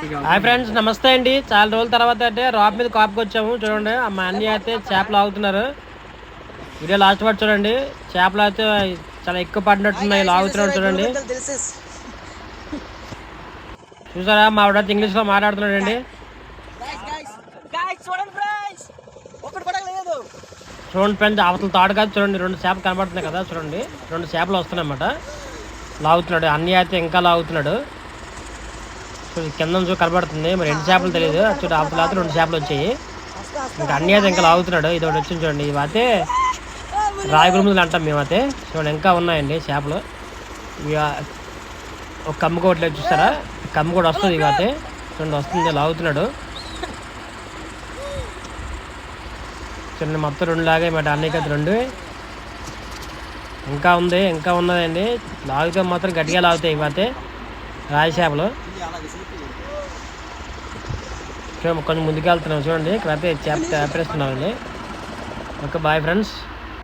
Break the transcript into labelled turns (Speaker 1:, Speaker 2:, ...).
Speaker 1: Hi friends నమస్తే అండి. చాలా రోజుల తర్వాత అయితే రాబ్ మీద కాపుకి వచ్చాము చూడండి మా అన్ని అయితే చేపలు ఆగుతున్నారు. వీడియో లాస్ట్ పాటు చూడండి. చేపలు అయితే చాలా ఎక్కువ పడినట్టున్నాయి లాగుతున్నాడు చూడండి. చూసారా మా ఆవిడ ఇంగ్లీష్లో మాట్లాడుతున్నాడు అండి
Speaker 2: చూడండి ఫ్రెండ్స్
Speaker 1: చూడండి ఫ్రెండ్స్ అవతల తాడు కాదు చూడండి రెండు చేపలు కనబడుతున్నాయి కదా చూడండి. రెండు చేపలు వస్తున్నాయి అన్నమాట. లాగుతున్నాడు అన్ని అయితే ఇంకా లాగుతున్నాడు. చూడు కింద చూ కనబడుతుంది. మరి రెండు చేపలు తెలియదు చూడు ఆ అయితే రెండు చేపలు వచ్చాయి. ఇంకా అన్ని అయితే ఇంకా లాగుతున్నాడు. ఇది ఒకటి వచ్చింది చూడండి. ఇవైతే అయితే రాయగుల ముందులు అంటాం మేమైతే చూడండి ఇంకా ఉన్నాయండి చేపలు. ఇవి ఒక కమ్ము కూడా చూస్తారా? కమ్ము కూడా వస్తుంది ఇవైతే చూడండి వస్తుంది లాగుతున్నాడు. చూడండి మొత్తం రెండు లాగే మాట. అన్ని కదా రెండు. ఇంకా ఉంది ఇంకా ఉన్నదండి. లాగితే మాత్రం గట్టిగా లాగుతాయి ఇవి అయితే రాయి చేపలు కొంచెం ముందుకు వెళ్తున్నాం చూడండి ఇక్కడైతే చేప చేపేస్తున్నామండి ఓకే బాయ్ ఫ్రెండ్స్.